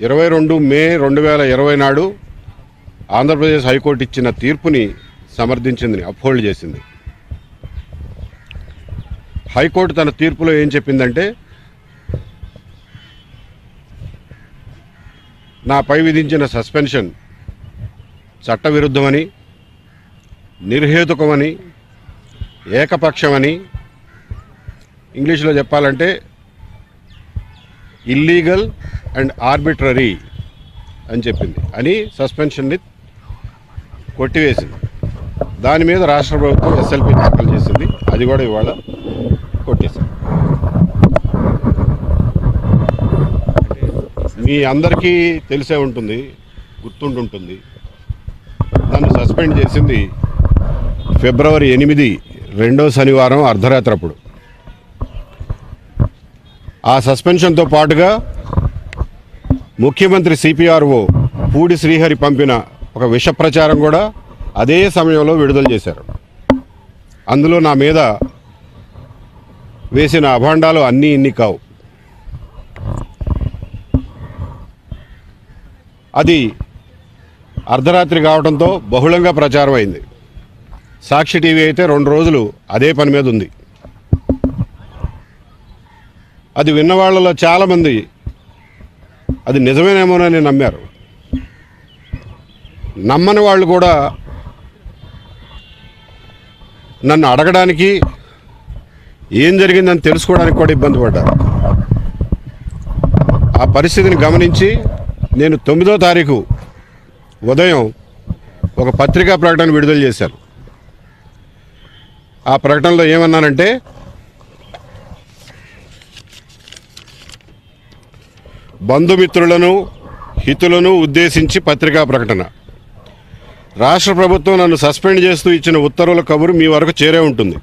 ఇరవై రెండు మే రెండు వేల ఇరవై నాడు ఆంధ్రప్రదేశ్ హైకోర్టు ఇచ్చిన తీర్పుని సమర్థించింది అప్హోల్డ్ చేసింది. హైకోర్టు తన తీర్పులో ఏం చెప్పిందంటే నాపై విధించిన సస్పెన్షన్ చట్టవిరుద్ధమని నిర్హేతుకమని ఏకపక్షమని ఇంగ్లీష్లో చెప్పాలంటే ఇల్లీగల్ అండ్ ఆర్బిట్రరీ అని చెప్పింది. అని సస్పెన్షన్ని కొట్టివేసింది. దాని మీద రాష్ట్ర ప్రభుత్వం ఎస్ఎల్పి దాఖలు చేసింది. అది కూడా ఇవాళ కొట్టేసింది. మీ అందరికీ తెలిసే ఉంటుంది గుర్తుంటుంటుంది. నన్ను సస్పెండ్ చేసింది ఫిబ్రవరి ఎనిమిది రెండో శనివారం అర్ధరాత్రి అప్పుడు. ఆ సస్పెన్షన్తో పాటుగా ముఖ్యమంత్రి సిపిఆర్ఓ పూడి శ్రీహరి పంపిన ఒక విష ప్రచారం కూడా అదే సమయంలో విడుదల చేశారు. అందులో నా మీద వేసిన అభాండాలు అన్నీ ఇన్ని కావు. అది అర్ధరాత్రి కావడంతో బహుళంగా ప్రచారం అయింది సాక్షి టీవీ అయితే రెండు రోజులు అదే పని మీద ఉంది. అది విన్న వాళ్ళలో చాలామంది అది నిజమేనేమోనని నమ్మారు. నమ్మని వాళ్ళు కూడా నన్ను అడగడానికి ఏం జరిగిందని తెలుసుకోవడానికి కూడా ఇబ్బంది పడ్డారు. ఆ పరిస్థితిని గమనించి నేను తొమ్మిదో తారీఖు ఉదయం ఒక పత్రికా ప్రకటన విడుదల చేశాను. ఆ ప్రకటనలో ఏమన్నానంటే బంధుమిత్రులను హితులను ఉద్దేశించి పత్రికా ప్రకటన. రాష్ట్ర ప్రభుత్వం నన్ను సస్పెండ్ చేస్తూ ఇచ్చిన ఉత్తర్వుల కబురు మీ వరకు చేరే ఉంటుంది.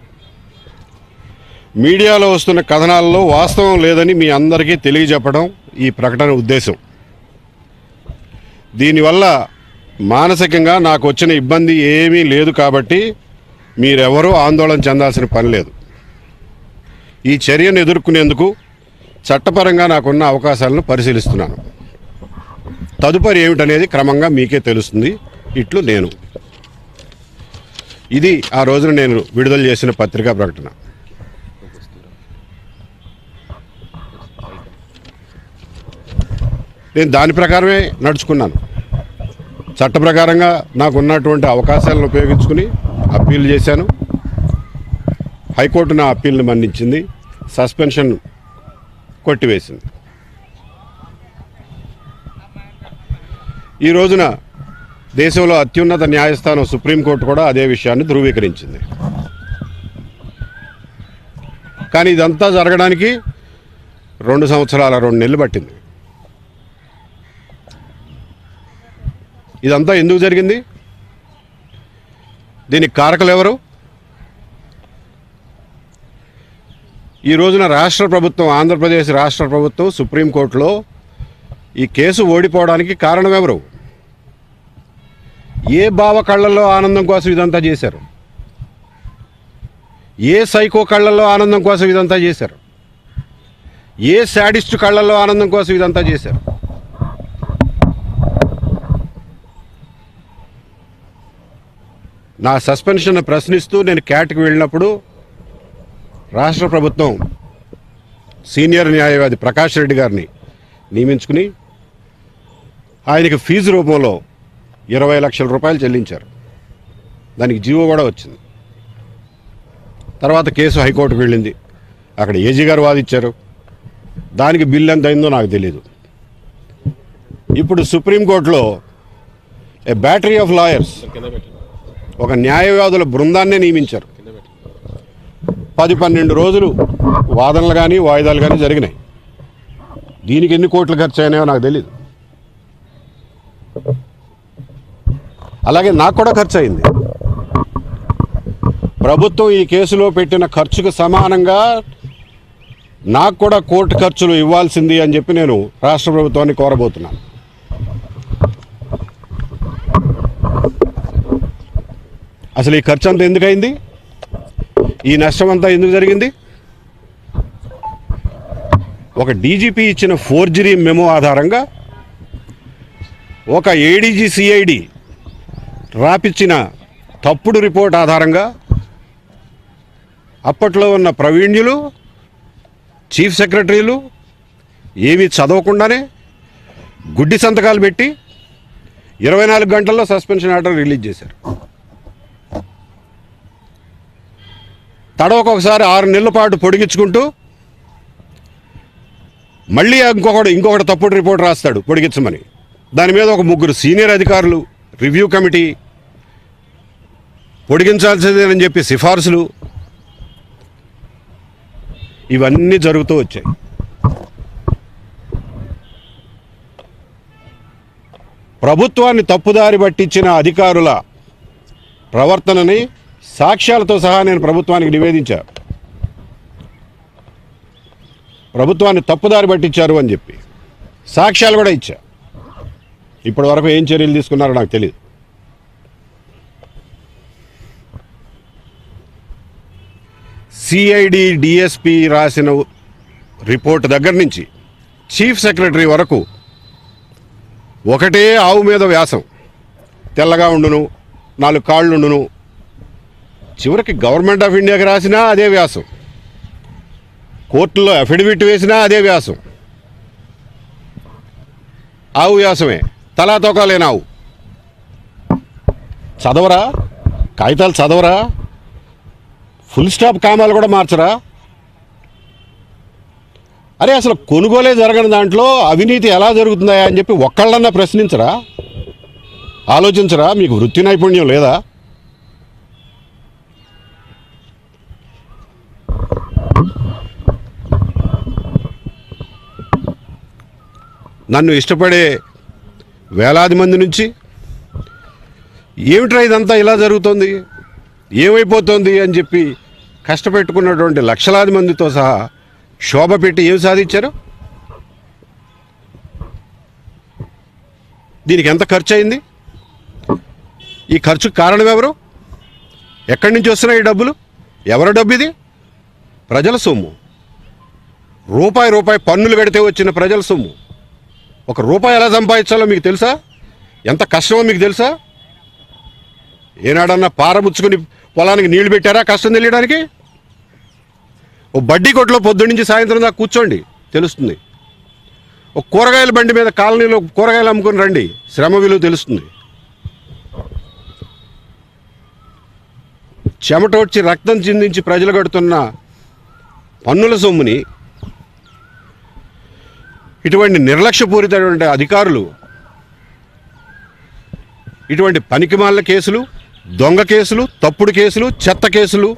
మీడియాలో వస్తున్న కథనాల్లో వాస్తవం లేదని మీ అందరికీ తెలియజెప్పడం ఈ ప్రకటన ఉద్దేశం. దీనివల్ల మానసికంగా నాకు వచ్చిన ఇబ్బంది ఏమీ లేదు కాబట్టి మీరెవరూ ఆందోళన చెందాల్సిన పని లేదు. ఈ చర్యను ఎదుర్కొనేందుకు చట్టపరంగా నాకున్న అవకాశాలను పరిశీలిస్తున్నాను. తదుపరి ఏమిటనేది క్రమంగా మీకే తెలుస్తుంది. ఇట్లు నేను. ఇది ఆ రోజున నేను విడుదల చేసిన పత్రికా ప్రకటన. నేను దాని ప్రకారమే నడుచుకున్నాను. చట్ట ప్రకారంగా నాకు ఉన్నటువంటి అవకాశాలను ఉపయోగించుకుని అప్పీల్ చేశాను. హైకోర్టు నా అప్పీల్ని మన్నించింది. సస్పెన్షన్ కొట్టివేసింది. ఈ రోజున దేశంలో అత్యున్నత న్యాయస్థానం సుప్రీంకోర్టు కూడా అదే విషయాన్ని ధృవీకరించింది. కానీ ఇదంతా జరగడానికి రెండు సంవత్సరాల రెండు నెలలు పట్టింది. ఇదంతా ఎందుకు జరిగింది? దీనికి కారకులు ఎవరు? ఈ రోజున రాష్ట్ర ప్రభుత్వం ఆంధ్రప్రదేశ్ రాష్ట్ర ప్రభుత్వం సుప్రీంకోర్టులో ఈ కేసు ఓడిపోవడానికి కారణం ఎవరు ఏ బావ కళ్ళల్లో ఆనందం కోసం ఇదంతా చేశారు? ఏ సైకో కళ్ళల్లో ఆనందం కోసం ఇదంతా చేశారు? ఏ శాడిస్ట్ కళ్ళల్లో ఆనందం కోసం ఇదంతా చేశారు? నా సస్పెన్షన్ ప్రశ్నిస్తూ నేను క్యాట్కి వెళ్ళినప్పుడు రాష్ట్ర ప్రభుత్వం సీనియర్ న్యాయవాది ప్రకాష్ రెడ్డి గారిని నియమించుకుని ఆయనకి ఫీజు రూపంలో ఇరవై లక్షల రూపాయలు చెల్లించారు. దానికి జీవో కూడా వచ్చింది. తర్వాత కేసు హైకోర్టుకు వెళ్ళింది. అక్కడ ఏజీ గారు వాదిచ్చారు. దానికి బిల్ ఎంత అయిందో నాకు తెలియదు ఇప్పుడు సుప్రీంకోర్టులో ఏ బ్యాటరీ ఆఫ్ లాయర్స్ ఒక న్యాయవాదుల బృందాన్నే నియమించారు. పది పన్నెండు రోజులు వాదనలు కానీ వాయిదాలు కానీ జరిగినాయి. దీనికి ఎన్ని కోట్లు ఖర్చు అయినాయో నాకు తెలియదు అలాగే నాకు కూడా ఖర్చు అయింది ప్రభుత్వం ఈ కేసులో పెట్టిన ఖర్చుకు సమానంగా నాకు కూడా కోర్టు ఖర్చులు ఇవ్వాల్సింది అని చెప్పి నేను రాష్ట్ర ప్రభుత్వాన్ని కోరబోతున్నాను. అసలు ఈ ఖర్చు అంతా ఎందుకైంది ఈ నష్టం అంతా ఎందుకు జరిగింది? ఒక డీజీపీ ఇచ్చిన ఫోర్జరీ మెమో ఆధారంగా ఒక ఏడీజీ సిఐడి రాపిచ్చిన తప్పుడు రిపోర్ట్ ఆధారంగా అప్పట్లో ఉన్న ప్రవీణ్యులు చీఫ్ సెక్రటరీలు ఏమీ చదవకుండానే గుడ్డి సంతకాలు పెట్టి ఇరవై నాలుగు గంటల్లో సస్పెన్షన్ ఆర్డర్ రిలీజ్ చేశారు. తడవకొకసారి ఆరు నెలల పాటు పొడిగించుకుంటూ మళ్ళీ ఇంకొకడు ఇంకొకటి తప్పుడు రిపోర్ట్ రాస్తాడు పొడిగించమని. దాని మీద ఒక ముగ్గురు సీనియర్ అధికారులు రివ్యూ కమిటీ పొడిగించాల్సిందేనని చెప్పి సిఫార్సులు ఇవన్నీ జరుగుతూ వచ్చాయి. ప్రభుత్వాన్ని తప్పుదారి పట్టించిన అధికారుల ప్రవర్తనని సాక్ష్యాలతో సహా నేను ప్రభుత్వానికి నివేదించా. ప్రభుత్వాన్ని తప్పుదారి పట్టించారు అని చెప్పి సాక్ష్యాలు కూడా ఇచ్చా. ఇప్పటి వరకు ఏం చర్యలు తీసుకున్నారో నాకు తెలియదు సిఐడి డిఎస్పి రాసిన రిపోర్ట్ దగ్గర నుంచి చీఫ్ సెక్రటరీ వరకు ఒకటే ఆవు మీద వ్యాసం. తెల్లగా ఉండును నాలుగు కాళ్ళు ఉండును చివరికి గవర్నమెంట్ ఆఫ్ ఇండియాకి రాసినా అదే వ్యాసం. కోర్టులో అఫిడవిట్ వేసినా అదే వ్యాసం. ఆవు వ్యాసమే. తలా తోకాలేని ఆవు. చదవరా? కాగితాలు చదవరా? ఫుల్ స్టాప్ కామాలు కూడా మార్చరా? అరే అసలు కొనుగోలే జరగని దాంట్లో అవినీతి ఎలా జరుగుతుందా అని చెప్పి ఒక్కళ్ళన్నా ప్రశ్నించరా? ఆలోచించరా? మీకు వృత్తి నైపుణ్యం లేదా? నన్ను ఇష్టపడే వేలాది మంది నుంచి ఏమిట్రా ఇదంతా ఇలా జరుగుతోంది? ఏమైపోతుంది అని చెప్పి కష్టపెట్టుకున్నటువంటి లక్షలాది మందితో సహా శోభ పెట్టి ఏం సాధించారు? దీనికి ఎంత ఖర్చు అయింది ఈ ఖర్చుకు కారణం ఎవరు? ఎక్కడి నుంచి వస్తున్నాయి ఈ డబ్బులు? ఎవరి డబ్బు ఇది? ప్రజల సొమ్ము. రూపాయి రూపాయి పన్నులు కడితే వచ్చిన ప్రజల సొమ్ము. ఒక రూపాయి ఎలా సంపాదించాలో మీకు తెలుసా? ఎంత కష్టమో మీకు తెలుసా? ఏనాడన్నా పారముచ్చుకుని పొలానికి నీళ్ళు పెట్టారా? కష్టం తెలియడానికి? ఓ బడ్డీ కొట్లో పొద్దు నుంచి సాయంత్రం దాకా కూర్చోండి తెలుస్తుంది. ఒక కూరగాయల బండి మీద కాలనీలో కూరగాయలు అమ్ముకుని రండి శ్రమ విలువ తెలుస్తుంది. చెమట వచ్చి రక్తం చిందించి ప్రజలు కడుతున్న పన్నుల సొమ్ముని ఇటువంటి నిర్లక్ష్యపూరితమైన అధికారులు ఇటువంటి పనికిమాల కేసులు దొంగ కేసులు తప్పుడు కేసులు చెత్త కేసులు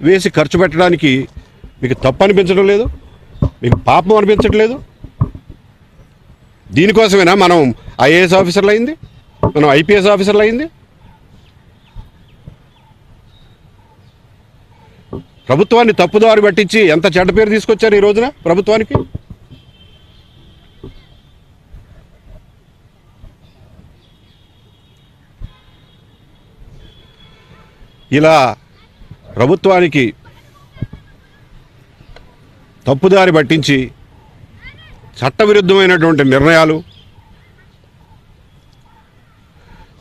వేసి ఖర్చు పెట్టడానికి మీకు తప్పు అనిపించడం లేదు మీకు పాపం అనిపించట్లేదు దీనికోసమేనా మనం ఐఏఎస్ ఆఫీసర్లు అయింది మనం ఐపీఎస్ ఆఫీసర్లు అయింది ప్రభుత్వాన్ని తప్పుదారి పట్టించి ఎంత చెడ్డ పేరు తీసుకొచ్చారు ఈ రోజున ప్రభుత్వానికి? ఇలా ప్రభుత్వానికి తప్పుదారి పట్టించి చట్టవిరుద్ధమైనటువంటి నిర్ణయాలు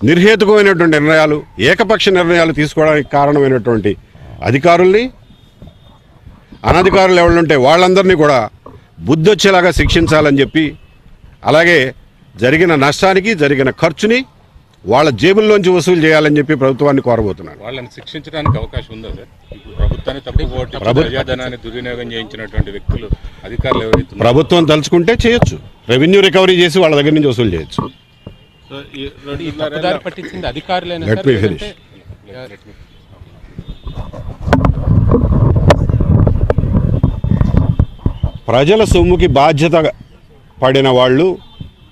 నిర్హేతుకమైనటువంటి నిర్ణయాలు ఏకపక్ష నిర్ణయాలు తీసుకోవడానికి కారణమైనటువంటి అధికారుల్ని అనధికారులు ఎవరుంటే వాళ్ళందరినీ కూడా బుద్ధి వచ్చేలాగా శిక్షించాలని చెప్పి అలాగే జరిగిన నష్టానికి జరిగిన ఖర్చుని వాళ్ళ జేబుల్లోంచి వసూలు చేయాలని చెప్పి ప్రభుత్వాన్ని కోరబోతున్నాను వాళ్ళని శిక్షించడానికి అవకాశం ఉందా సార్? ఇప్పుడు ప్రభుత్వాన్ని తప్పు ప్రజాధనాన్ని దుర్వినియోగం చేయించినటువంటి వ్యక్తులు అధికారులు ఎవరైతే ప్రభుత్వం తలుచుకుంటే చేయొచ్చు. రెవెన్యూ రికవరీ చేసి వాళ్ళ దగ్గర నుంచి వసూలు చేయొచ్చు. పట్టించింది అధికారులైనా ప్రజల సొమ్ముకి బాధ్యత పడిన వాళ్ళు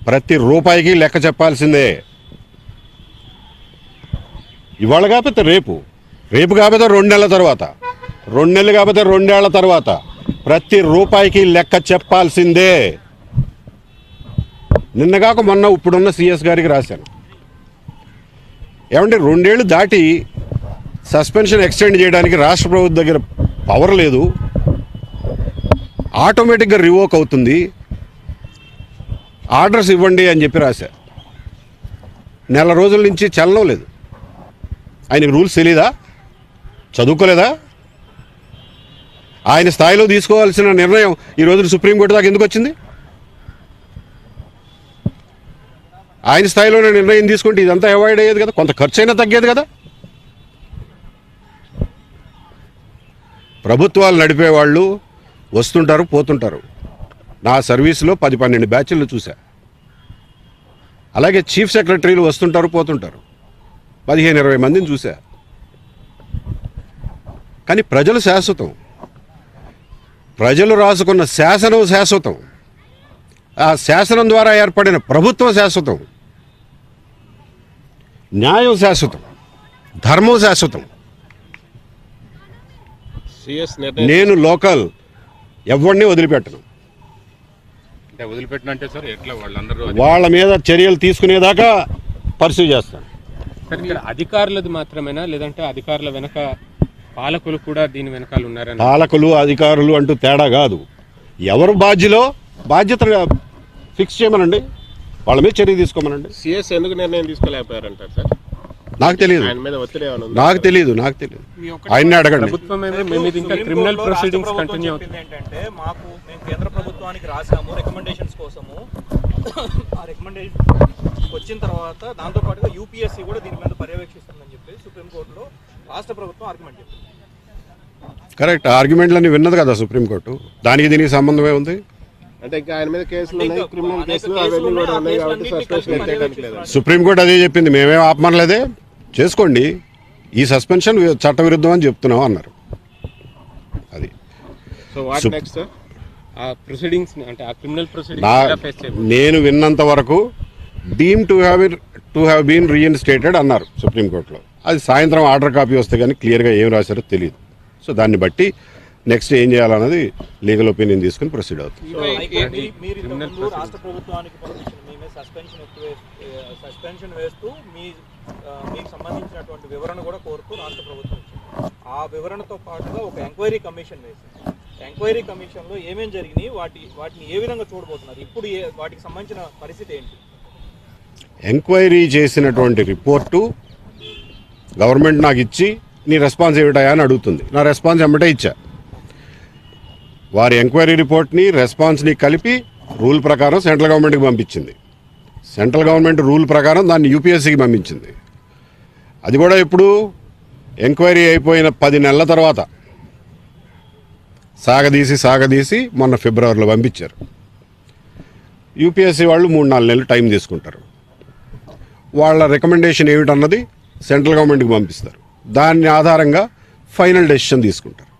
ప్రతి రూపాయికి లెక్క చెప్పాల్సిందే. ఇవాళ కాకపోతే రేపు. రేపు కాకపోతే రెండు నెలల తర్వాత. రెండు నెలలు కాకపోతే రెండేళ్ళ తర్వాత. ప్రతి రూపాయికి లెక్క చెప్పాల్సిందే. నిన్నగాక మొన్న ఇప్పుడున్న సిఎస్ గారికి రాశాను. ఏమంటే రెండేళ్ళు దాటి సస్పెన్షన్ ఎక్స్టెండ్ చేయడానికి రాష్ట్ర ప్రభుత్వం దగ్గర పవర్ లేదు. ఆటోమేటిక్గా రివోక్ అవుతుంది. ఆర్డర్స్ ఇవ్వండి అని చెప్పి రాశా. నెల రోజుల నుంచి చలనం లేదు. ఆయనకు రూల్స్ తెలీదా? చదువుకోలేదా? ఆయన స్థాయిలో తీసుకోవాల్సిన నిర్ణయం ఈ రోజు సుప్రీంకోర్టు దాకా ఎందుకు వచ్చింది? ఆయన స్థాయిలోనే నిర్ణయం తీసుకుంటే ఇదంతా అవాయిడ్ అయ్యేది కదా? కొంత ఖర్చు అయినా తగ్గేది కదా? ప్రభుత్వాలు నడిపేవాళ్ళు వస్తుంటారు పోతుంటారు. నా సర్వీస్లో పది పన్నెండు బ్యాచ్లు చూసా అలాగే చీఫ్ సెక్రటరీలు వస్తుంటారు పోతుంటారు. పదిహేను ఇరవై మందిని చూసా కానీ ప్రజలు శాశ్వతం. ప్రజలు రాసుకున్న శాసనం శాశ్వతం. ఆ శాసనం ద్వారా ఏర్పడిన ప్రభుత్వం శాశ్వతం. న్యాయం శాశ్వతం. ధర్మం శాశ్వతం. నేను లోకల్ ఎవరిని వదిలిపెట్టను. వదిలిపెట్టినంటే సార్ ఎట్లా వాళ్ళందరూ వాళ్ళ మీద చర్యలు తీసుకునేదాకా పర్సూ చేస్తాను. అధికారులది మాత్రమేనా? లేదంటే అధికారుల వెనక పాలకులు కూడా దీని వెనకాల ఉన్నారని? పాలకులు అధికారులు అంటూ తేడా కాదు. ఎవరు బాధ్యులో? బాధ్యత ఫిక్స్ చేయమనండి. వాళ్ళ మీద చర్య తీసుకోమనండి. సిఎస్ ఎందుకు నిర్ణయం తీసుకోలేకపోయారంటారు సార్? నాకు తెలియదు ఆయన? నాకు తెలియదు నాకు తెలియదు ఆయన్ని అడగండి. క్రిమినల్ ప్రొసీడింగ్స్ కంటిన్యూ అవుతుంది. ఏంటంటే మాకు మేము కేంద్ర ప్రభుత్వానికి రాసాము రికమెండేషన్స్ కోసము. ఆ రికమెండేషన్ వచ్చిన తర్వాత దాంతో పాటుగా యూపీఎస్సీ కూడా దీని మీద పర్యవేక్షిస్తుందని చెప్పి సుప్రీంకోర్టులో రాష్ట్ర ప్రభుత్వం ఆర్గ్యుమెంట్ చెప్పింది. కరెక్ట్ ఆర్గ్యుమెంట్లన్నీ విన్నది కదా సుప్రీంకోర్టు దానికి దీనికి సంబంధమే ఉంది అంటే ఇంకా ఆయన మీద కేసులు ఉన్నాయి క్రిమినల్ కేసులు అవన్నీ కూడా ఉన్నాయి. కాబట్టి సస్పెన్షన్ లేదు. సుప్రీంకోర్టు అదే చెప్పింది. మేమేం ఆపమనలేదే? చేసుకోండి. ఈ సస్పెన్షన్ చట్టవిరుద్ధం అని చెప్తున్నాం అన్నారు. అది. సో వాట్ సుప్- నెక్స్ట్ సార్ ఆ ప్రొసీడింగ్స్ అంటే ఆ క్రిమినల్ నా ప్రొసీడింగ్స్ ఫేస్ చేయబోతున్నారు? నేను విన్నంత వరకు deem to have to have been reinstated అన్నారు సుప్రీంకోర్టులో అది సాయంత్రం ఆర్డర్ కాపీ వస్తే కానీ క్లియర్గా ఏం రాశారో తెలియదు సో దాన్ని బట్టి నెక్స్ట్ ఏం చేయాలన్నది లీగల్ ఒపీనియన్ తీసుకుని ప్రొసీడ్ అవుతుంది రాష్ట్ర ప్రభుత్వానికి సస్పెన్షన్ వేస్తూ మీ మీకు సంబంధించినటువంటి వివరణ కూడా కోరుతూ రాష్ట్ర ప్రభుత్వం ఆ వివరణతో పాటుగా ఒక ఎంక్వైరీ కమిషన్ వేసింది. ఎంక్వైరీ కమిషన్లో ఏమేమి జరిగినాయి వాటి వాటిని ఏ విధంగా చూడబోతున్నారు ఇప్పుడు ఏ- వాటికి సంబంధించిన పరిస్థితి ఏంటి? ఎంక్వైరీ చేసినటువంటి రిపోర్టు గవర్నమెంట్ నాకు ఇచ్చి నీ రెస్పాన్స్ ఏమిటాయా అని అడుగుతుంది. నా రెస్పాన్స్ ఎమ్మటే ఇచ్చా. వారి ఎంక్వైరీ రిపోర్ట్ని రెస్పాన్స్ని కలిపి రూల్ ప్రకారం సెంట్రల్ గవర్నమెంట్కి పంపించింది. సెంట్రల్ గవర్నమెంట్ రూల్ ప్రకారం దాన్ని యూపీఎస్సీకి పంపించింది. అది కూడా ఇప్పుడు ఎంక్వైరీ అయిపోయిన పది నెలల తర్వాత. సాగదీసి సాగదీసి మొన్న ఫిబ్రవరిలో పంపించారు. యూపీఎస్సీ వాళ్ళు మూడు నాలుగు నెలలు టైం తీసుకుంటారు. వాళ్ళ రికమెండేషన్ ఏమిటన్నది సెంట్రల్ గవర్నమెంట్కి పంపిస్తారు. దాని ఆధారంగా ఫైనల్ డెసిషన్ తీసుకుంటారు.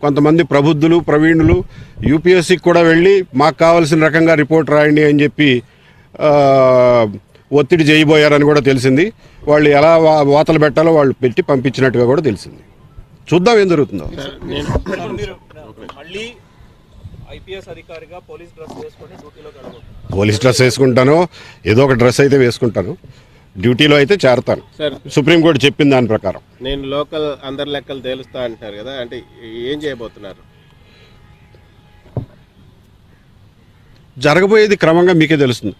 కొంతమంది ప్రబుద్ధులు ప్రవీణులు యూపీఎస్సీకి కూడా వెళ్ళి మాకు కావాల్సిన రకంగా రిపోర్ట్ రాయండి అని చెప్పి ఒత్తిడి చేయబోయారని కూడా తెలిసింది. వాళ్ళు ఎలా వాతలు పెట్టాలో వాళ్ళు పెట్టి పంపించినట్టుగా కూడా తెలిసింది. చూద్దాం ఏం జరుగుతుందో. ఇప్పుడు మీరు మళ్ళీ ఐపీఎస్ అధికారిగా పోలీస్ డ్రెస్ వేసుకొని డ్యూటీలోకి వెళ్ళబోతున్నారు పోలీస్ డ్రెస్ వేసుకుంటాను. ఏదో ఒక డ్రెస్ అయితే వేసుకుంటాను. డ్యూటీలో అయితే చేరతాను. సార్ సుప్రీంకోర్టు చెప్పిన దాని ప్రకారం. నేను లోకల్ అందరి లెక్కలు తేలుస్తా అంటున్నారు కదా అంటే ఏం చేయబోతున్నారు? జరగబోయేది క్రమంగా మీకే తెలుస్తుంది.